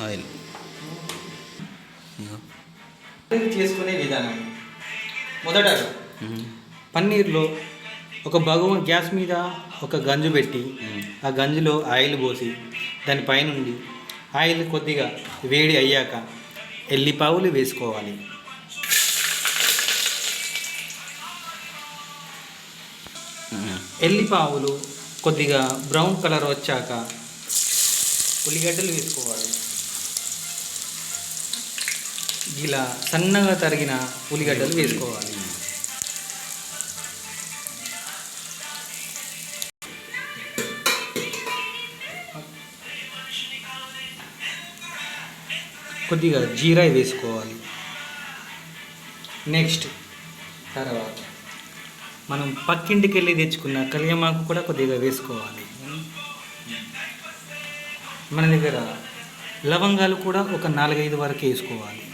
Oil. చేసుకునే విధానం. మొదటగా పన్నీర్లో ఒక భగవం గ్యాస్ మీద ఒక గంజు పెట్టి ఆ గంజులో ఆయిల్ పోసి దాని పైనుండి ఆయిల్ కొద్దిగా వేడి అయ్యాక ఎల్లిపావులు వేసుకోవాలి. ఎల్లిపావులు కొద్దిగా బ్రౌన్ కలర్ వచ్చాక ఉల్లిగడ్డలు వేసుకోవాలి. ఇలా సన్నగా తరిగిన ఉల్లిగడ్డలు వేసుకోవాలి. కొద్దిగా జీరా వేసుకోవాలి. నెక్స్ట్ తర్వాత మనం పక్కింటికి వెళ్ళి తెచ్చుకున్న కలియమాకు కూడా కొద్దిగా వేసుకోవాలి. మన దగ్గర లవంగాలు కూడా ఒక నాలుగైదు వరకు వేసుకోవాలి.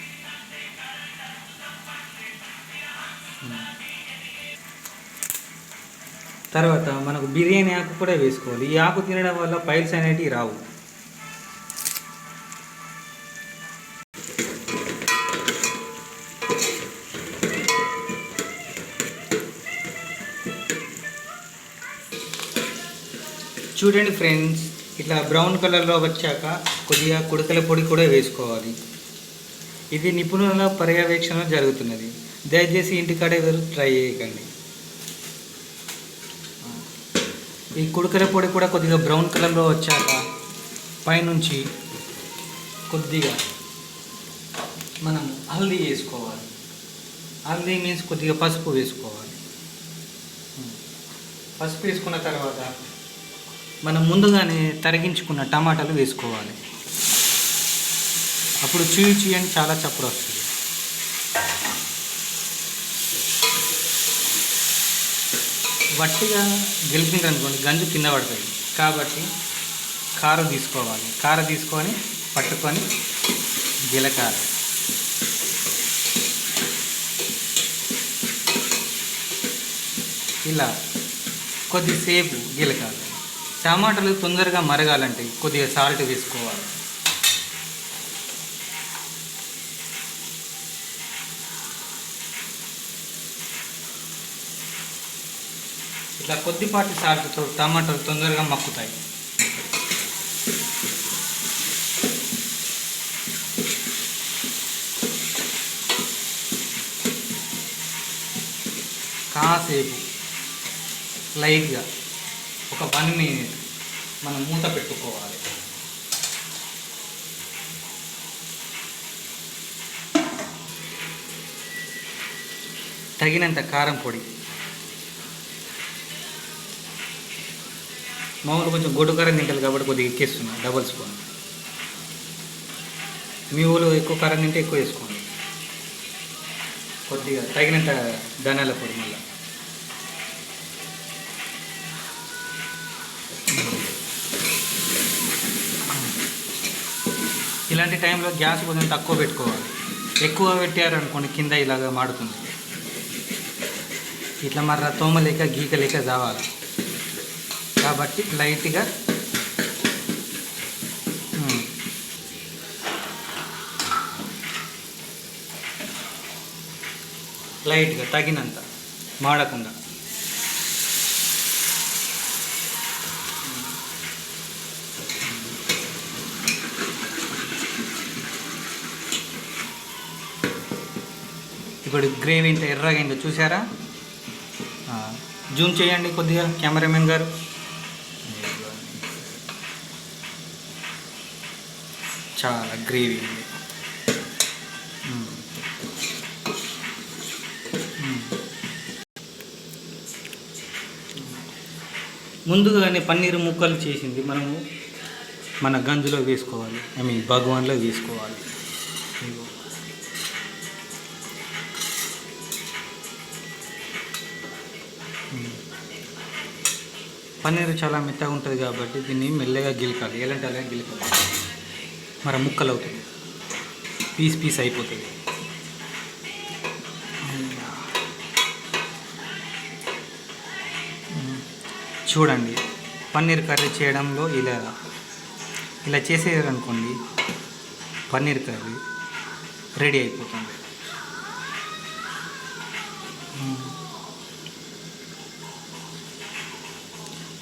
తర్వాత మనకు బిర్యానీ ఆకు కూడా వేసుకోవాలి. ఈ ఆకు తినడం వల్ల పైల్స్ అనేటివి రావు. చూడండి ఫ్రెండ్స్ ఇట్లా బ్రౌన్ కలర్లో వచ్చాక కొద్దిగా కుడకల పొడి కూడా వేసుకోవాలి. ఇది నిపుణుల పర్యవేక్షణ జరుగుతున్నది. దయచేసి ఇంటికాడే వెళ్ళి ట్రై చేయకండి. ఈ కుడుకల పొడి కూడా కొద్దిగా బ్రౌన్ కలర్లో వచ్చాక పైనుంచి కొద్దిగా మనం హల్దీ వేసుకోవాలి. హల్దీ మీన్స్ కొద్దిగా పసుపు వేసుకోవాలి. పసుపు వేసుకున్న తర్వాత మనం ముందుగానే తరిగించుకున్న టమాటాలు వేసుకోవాలి. అప్పుడు చూయి చూయని అని చాలా చప్పుడు వస్తుంది. వట్టిగా గెలిపిండ్రు అనుకోండి గంజు కింద పడుతుంది కాబట్టి కారం తీసుకోవాలి. కారం తీసుకొని పట్టుకొని గిలకాలి ఇలా కొద్దిసేపు గిలకాలి టమాటాలు తొందరగా మరగాలంటే కొద్దిగా సాల్ట్ వేసుకోవాలి. ఇట్లా కొద్దిపాటి సాల్ట్తో టమాటాలు తొందరగా మక్కుతాయి. కాసేపు లైట్గా ఒక వన్ మినిట్ మనం మూత పెట్టుకోవాలి. తగినంత కారం పొడి మామూలు కొంచెం గొడ్డుకారం తింటారు కాబట్టి కొద్దిగా ఎక్కేస్తున్నాను డబల్ స్పూన్ మీ ఊళ్ళో ఎక్కువ కారం తింటే ఎక్కువ వేసుకోండి. కొద్దిగా తగినంత ధనాల పొడి మళ్ళీ. ఇలాంటి టైంలో గ్యాస్ కొంచెం తక్కువ పెట్టుకోవాలి. ఎక్కువ పెట్టారనుకోండి కింద ఇలాగ మాడుతుంది. ఇట్లా మర్ర తోమ లేక గీక కాబట్టి లైట్గా లైట్గా తగినంత మాడకుండా. ఇప్పుడు గ్రేవీ ఇంత ఎర్రగా అయిందో చూసారా? జూమ్ చేయండి కొద్దిగా కెమెరామెన్ గారు. చాలా గ్రేవీ ఉంది. ముందుగానే పన్నీర్ ముక్కలు చేసింది మనము. మన గంజులో వేసుకోవాలి. ఐ మీన్ భగవాన్లో వేసుకోవాలి. పన్నీర్ పన్నీరు చాలా మెత్తగా ఉంటుంది కాబట్టి దీన్ని మెల్లగా గిలకాలి. ఎలాంటి అలా గిలకాలి మరి ముక్కలు అవుతుంది పీస్ పీస్ అయిపోతుంది చూడండి పన్నీర్ కర్రీ చేయడంలో ఇలా ఇలా చేసేయారనుకోండి పన్నీర్ కర్రీ రెడీ అయిపోతుంది.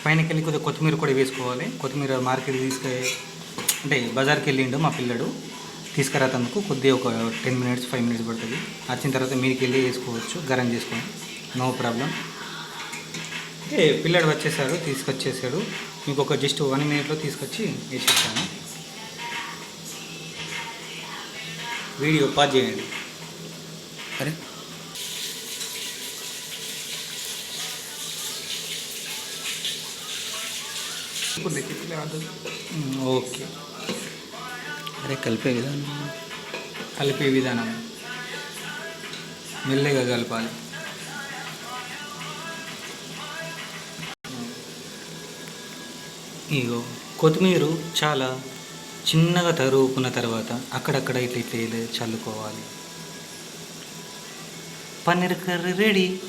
పైనకెళ్ళి కొద్దిగా కొత్తిమీర కూడా వేసుకోవాలి. కొత్తిమీర మార్కెట్ తీసుకెళ్ళి అంటే బజార్కి వెళ్ళిండు మా పిల్లడు. తీసుకురాతందుకు కొద్దిగా ఒక టెన్ మినిట్స్ ఫైవ్ మినిట్స్ పడుతుంది. వచ్చిన తర్వాత మీదకి వెళ్ళి వేసుకోవచ్చు గరం చేసుకొని నో ప్రాబ్లం. ఏ పిల్లడు వచ్చేసాడు తీసుకొచ్చేసాడు. మీకు ఒక జస్ట్ వన్ మినిట్లో తీసుకొచ్చి వేసిస్తాను. వీడియో పాజ్ చేయండి. అరే. ఓకే. అరే కలిపే విధానం. కలిపే విధానం. మెల్లగా కలపాలి. ఇగో కొత్తిమీర చాలా చిన్నగా తరువుకున్న తర్వాత అక్కడక్కడ ఇట్లా ఇట్లా చల్లుకోవాలి. Paneer curry ready.